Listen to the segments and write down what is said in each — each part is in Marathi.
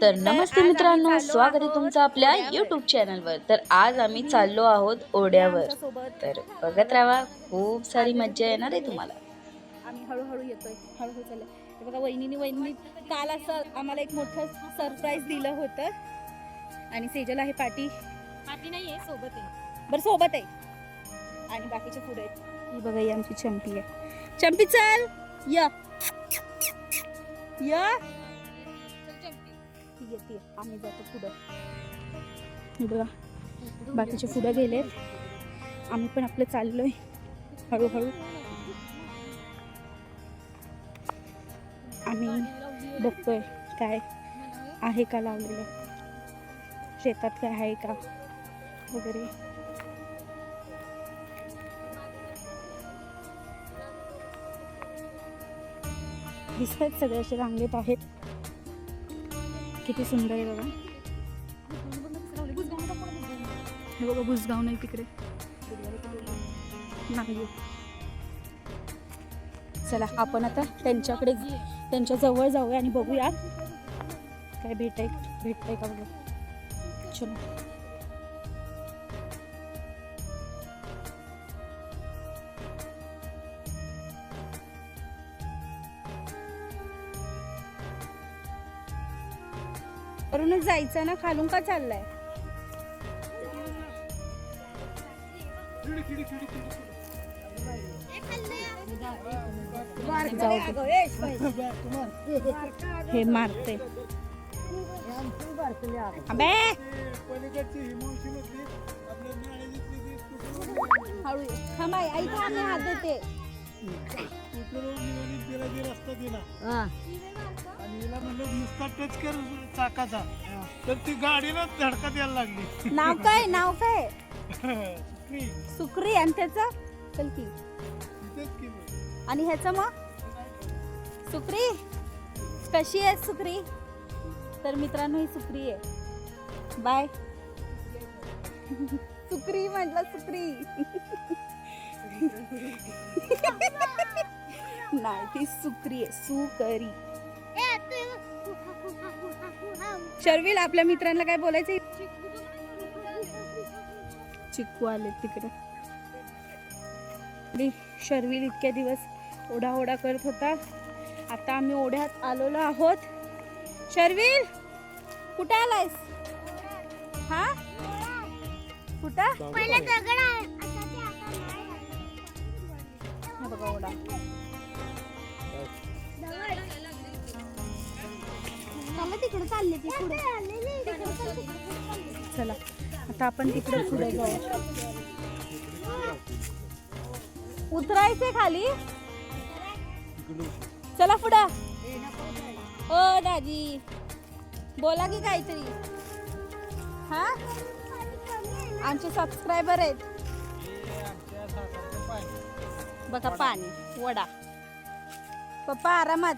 तर नमस्ते मित्रांनो चाललो स्वागत आहे तुमचं आपल्या. यूट्यूब चॅनलवर तर आज आम्ही चाललो आहोत ओढ्यावर. सोबत तर बघत राहा खूप सारी मज्जा येणार आहे तुम्हाला. आम्ही हळूहळू येतोय हळूहळू चाललंय. हे बघा वहिनीने वहिनी काल असं आम्हाला एक मोठं सरप्राईज दिलं होतं. आणि सेजल आहे पाठी पाठी नाहीये सोबत आहे. बरं सोबत आहे. आणि बाकीचे पुढे आहेत. ही बघा ही आमची चंपी आहे. चंपी चल. य. य. ही येते. आम्ही जातो पुढं. बघा बाकीचे पुढं गेलेत. आम्ही पण आपलं चाललो आहे हळूहळू. आम्ही बघतोय काय आहे का लावलेलं. शेतात काय आहे का वगैरे. दिसत आहेत सगळे असे रांगेत आहेत. किती सुंदर आहे बघा. हे बघा बुजगाव नाही तिकडे. नाही. चला आपण आता त्यांच्याकडे त्यांच्या जवळ जाऊया आणि बघूया. काय भेटाय भेटतंय का बघा. चलो. वरूनच जायचं ना खालून का चाललाय? हे मारते अबे! हळू थांब आई आई थांब हात देते दिला आणि हिला म्हणलं नुसता टच कर चाकाचा तर ती गाडीला धडका द्यायला लागली नाव काय? नाव काय? सुकरी, सुक्री आणि त्याचं? चल की की मग. आणि ह्याचं मग? सुक्री? कशी आहे सुक्री? तर मित्रांनो ही सुक्री आहे. बाय. सुक्री म्हटलं सुक्री. नाही ती सुक्री आहे सुकरी. शर्विल आपल्या मित्रांना काय बोलायचं चिक्कू आले तिकडे. शर्विल इतक्या दिवस ओढा ओढा करत होता. आता आम्ही ओढ्यात आलेलो आहोत. शर्विल कुठे आलायस? हा? कुठं? ओढा तिकडे चालले ती पुढे. चला आता आपण तिकडे पुढे जाऊ. उतरायचे खाली. चला पुढं. ओ दाजी बोला की काहीतरी. हा? आमचे सबस्क्रायबर आहेत. बघा पाणी वडा पप्पा आरामात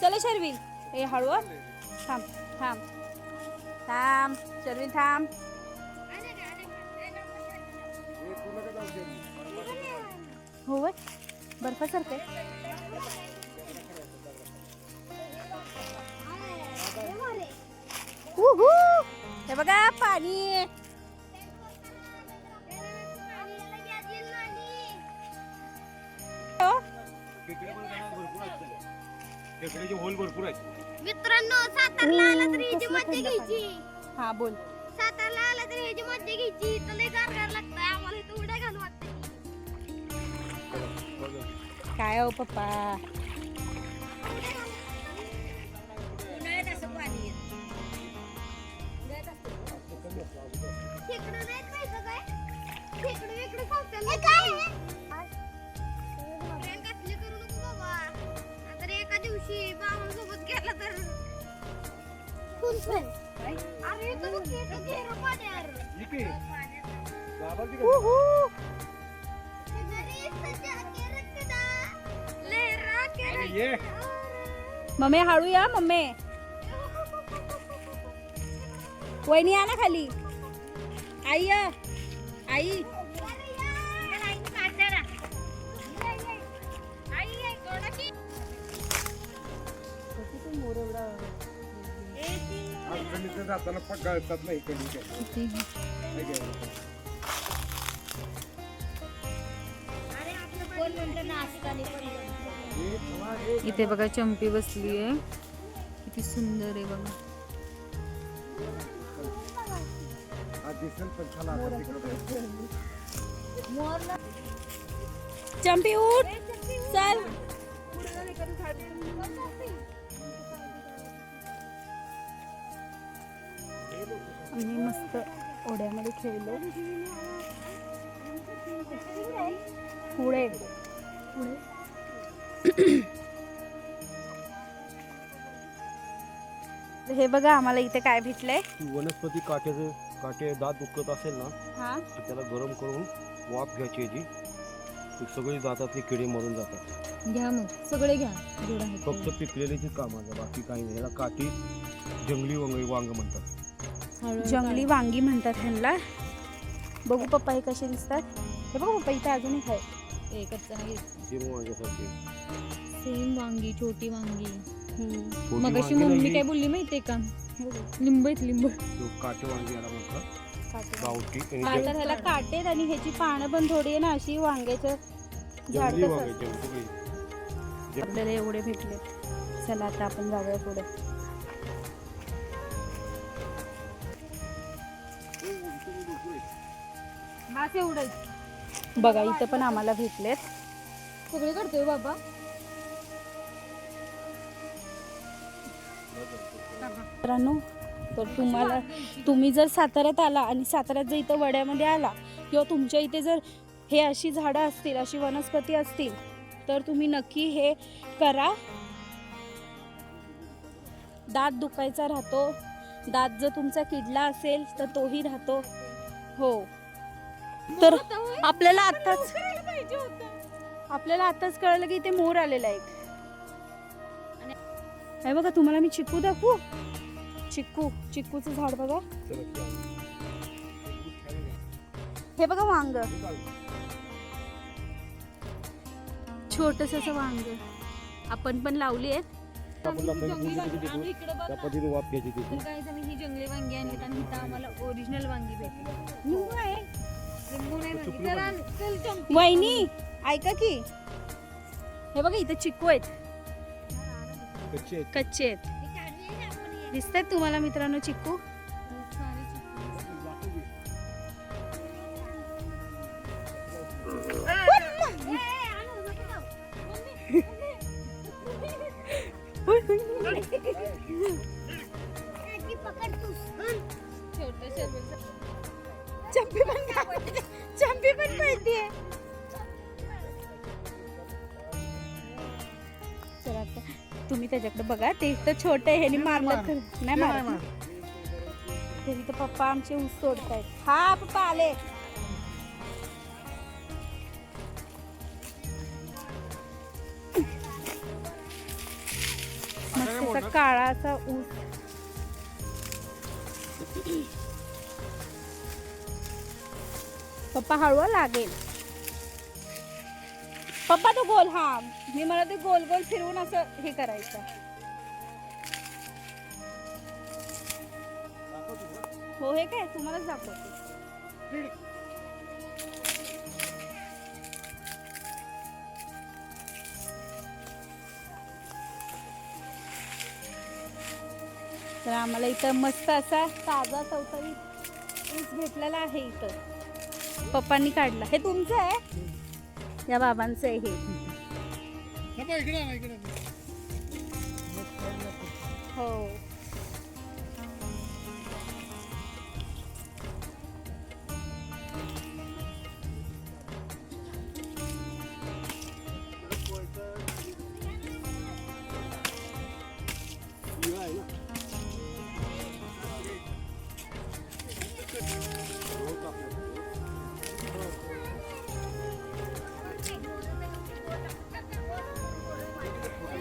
चला शर्विल ए हळू हं. थांब थांब थांब शर्विल थांब हो वय बर्फासारखं आहे. उहू. हे बघा पाणी. खेकड्याचे होल भरपूर आहेत. मित्रांनो सातारला आला तरी ह्याची मज्जा घ्यायची. हा बोल. सातारला आला तरी ह्याची मज्जा घ्यायची. तर लय गारगार लागतंय. आम्हाला इथं उड्या घालू वाटतं काय हो पप्पा? उन्हाळ्यात असं पाणी येतं. उन्हाळ्यात असं. खेकडं नाहीत खायचं काय? खेकडं वेकडं खावत्याला लोकं. दिवशी बाबांसोबत गेला तर? अरे इथं बघ की, इथं गेलं पाण्यावर. बाबा उहू. शेजारी सज्जा के? रखना, लहरा के ये. मम्मी हळू या मम्मी. वहिनी या ना खाली. आई या. आई. आई, आई, कोणाची? मोर एवढा इकडे जाताना पग गळतात नाही कधी नाही काय. कोण. इथे बघा चंपी बसली आहे. किती सुंदर आहे बघा. हा दिसेल पण चला आता तिकडे. चंपी उठ. चल. आम्ही मस्त ओढ्यामध्ये खेळलो पुढे. हे बघा आम्हाला इथे काय भेटलंय? वनस्पती काट्याचे काटे दात दुखत असेल ना हा. तर त्याला गरम करून वाफ घ्यायची याची ते सगळे दातातले किडे मरून जातात. घ्या मग. सगळे घ्या. आहे फक्त पिकलेलीच कामाचं बाकी काही नाही. याला काठी जंगली वांग वांग म्हणतात. जंगली वांगी म्हणतात ह्यांना. बघू पप्पा हे कसे दिसतात. हे बघू पप्पा इथे अजून एक आहे. एकच सेम वांगी छोटी वांगी. मग अशी मम्मी काय बोलली माहितीये का? लिंब आहेत लिंब. तो काटे वांगी हा तर ह्याला काटे आहेत आणि ह्याची पानं पण थोडी आहे ना अशी वांग्याचं झाड आपल्याला एवढे भेटले. चला आता आपण जाऊया पुढे. बघा इथं पण आम्हाला भेटलेत. सगळे करतोय बाबा. मित्रांनो तर तुम्हाला तुम्ही जर साताऱ्यात आला आणि साताऱ्यात जर इथं वड्यामध्ये आला किंवा तुमच्या इथे जर हे अशी झाडं असतील अशी वनस्पती असतील तर तुम्ही नक्की हे करा. दात दुखायचा राहतो. दात जर तुमचा किडला असेल तर तोही राहतो. हो. तर आपल्याला आताच आपल्याला आताच कळलं की इथे मोर आलेला आहे आणि- हे बघा तुम्हाला मी चिक्कू दाखवू? चिक्कू चिक्कूचं झाड बघा. हे बघा वांग. छोटस असं वांग. आपण पण लावली आहेत. ही जंगली वांगी आणली आणि आम्हाला ओरिजिनल वांगी भेटली. वहिनी ऐका की. हे बघा इथे चिक्कू आहेत. कच्चे आहेत. दिसतात तुम्हाला मित्रांनो चिक्कू त्याच्याकडे बघा ते तर छोटे आहे ह्यानी मारलं तर नाही तरी तर पप्पा आमचे ऊस तोडतायत. हा पप्पा आले. मस्त काळा असा ऊस. पप्पा हळूवा लागेल. पप्पा तो गोल हा. मी मला ते गोल गोल फिरवून असं हे करायचं. हो हे काय? तुम्हालाच दाखवते. तर आम्हाला इथं मस्त असा ताजा चौथावी ऊस भेटलेला आहे इथं. पप्पांनी काढला. हे तुमचं आहे? या बाबांचं आहे हे. हो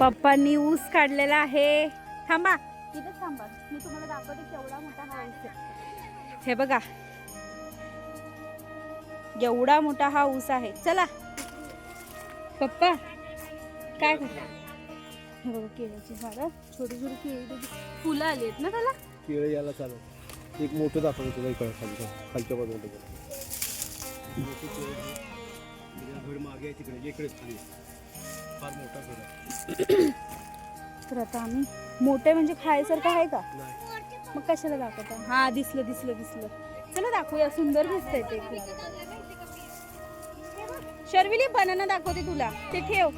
पप्पांनी ऊस काढलेला आहे. थांबा. थांबा. मी तुम्हाला दाखवते केवढा मोठा हा ऊस आहे. हे बघा. एवढा मोठा हा ऊस आहे. चला. पप्पा काय करता? हे बघा केळीची झाडं. छोटी छोटी केळी फुलं आली आहेत ना त्याला? केळं यायला चालू एक मोठं दाखवलं तुला इकडे खालच्या खालच्या बाजूला मागे तिकडे. इकडेच खाली. फार मोठा. तर आता आम्ही मोठे म्हणजे खायसारखं आहे का? मग कशाला दाखवता? हा दिसलं दिसलं दिसलं. चला दाखवूया सुंदर दिसतंय ते. शर्विली बनाना दाखवते तुला. ते ठेव.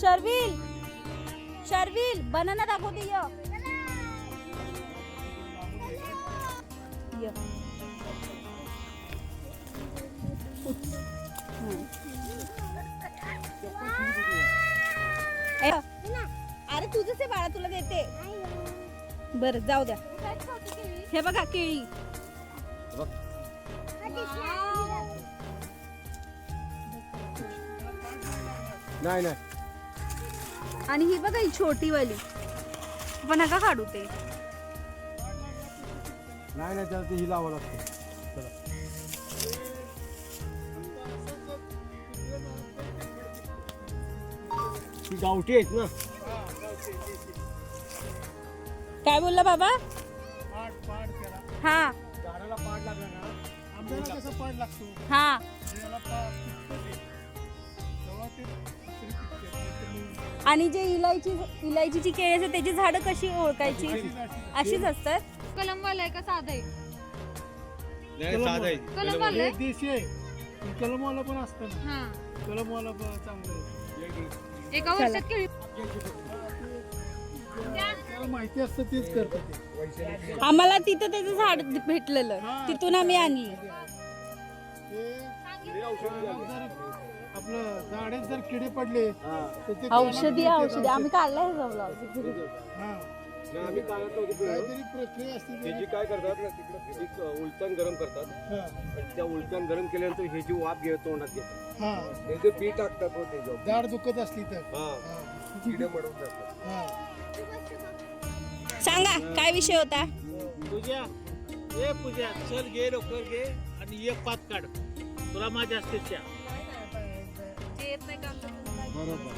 शर्विल शर्विल बनाना दाखवते य. अरे तुझंच आहे बाळा तुला देते. बर जाऊ द्या. हे बघा केळी. नाही नाही. आणि ही बघा ही छोटी वाली पण नका काढू ते. नाही नाही त्याला ते ही लावावं लागतं. ती गावठी आहेत ना. काय बोलला बाबा? पाड पाड त्याला हा. झाडाला पाड लागला ना आंब्याला कसा पाड लागतो? हा. त्याला पाड पिकतं ते. तेव्हा ते दुसरी पिकते. नाहीतर मग आणि जे इलायची इलायचीची केळी असते त्याची झाडं कशी ओळखायची? अशीच अशी. अशीच असतात? कलमवाला आहे का साधा आहे? नाही साधा आहे. कलमवाला हे आहे देशी आहे. कलमवाला पण असतं ना. हा. कलमवाला पण चांगलं आहे. एका वर्षात केळी त्याला माहिती असतं तेच करतं ते. आम्हाला तिथं त्याचं झाड भेटलेलं. तिथून आम्ही आणली. जर आपलं झाडेत जर किडे पडले तर ते औषधी औषधी. आम्ही काढलाय हे. आम्ही काढत नव्हतो पिळून. काहीतरी प्रक्रिया असते हे जी काय करतात एक उलटण गरम करतात. हा. आणि त्या उलटण गरम केल्यानंतर हे जी वाफ घे तोंडात घेतात. हा. हे जे बी टाकतात हो ते जो. दाढ दुखत असली तर. हा. किडे मडवून जातात. हा. सांगा काय विषय होता? पूजा ए पूजा चल घे लवकर घे आणि एक पात काढ. तुला माझ्या असते त्या बरोबर.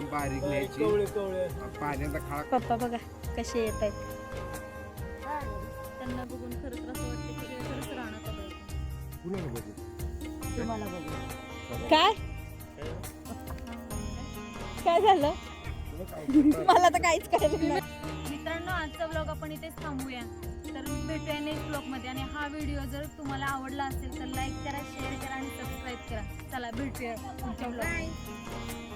एकदम बारीक न्यायची. कवळे कवळे. पाण्याचा खाळा पप्पा बघा कसे येत आहेत. त्यांना बघून खरंच असं वाटतं की ते खरंच राहणार कुणाला बघू? काय? काय झालं? मला तर काहीच कळलं नाही. मित्रांनो आजचा ब्लॉग आपण इथेच थांबूया. तर भेटूया नेक्स्ट ब्लॉगमध्ये आणि हा व्हिडिओ जर तुम्हाला आवडला असेल तर लाईक करा शेअर करा आणि सबस्क्राईब करा. चला भेटूया पुढच्या ब्लॉग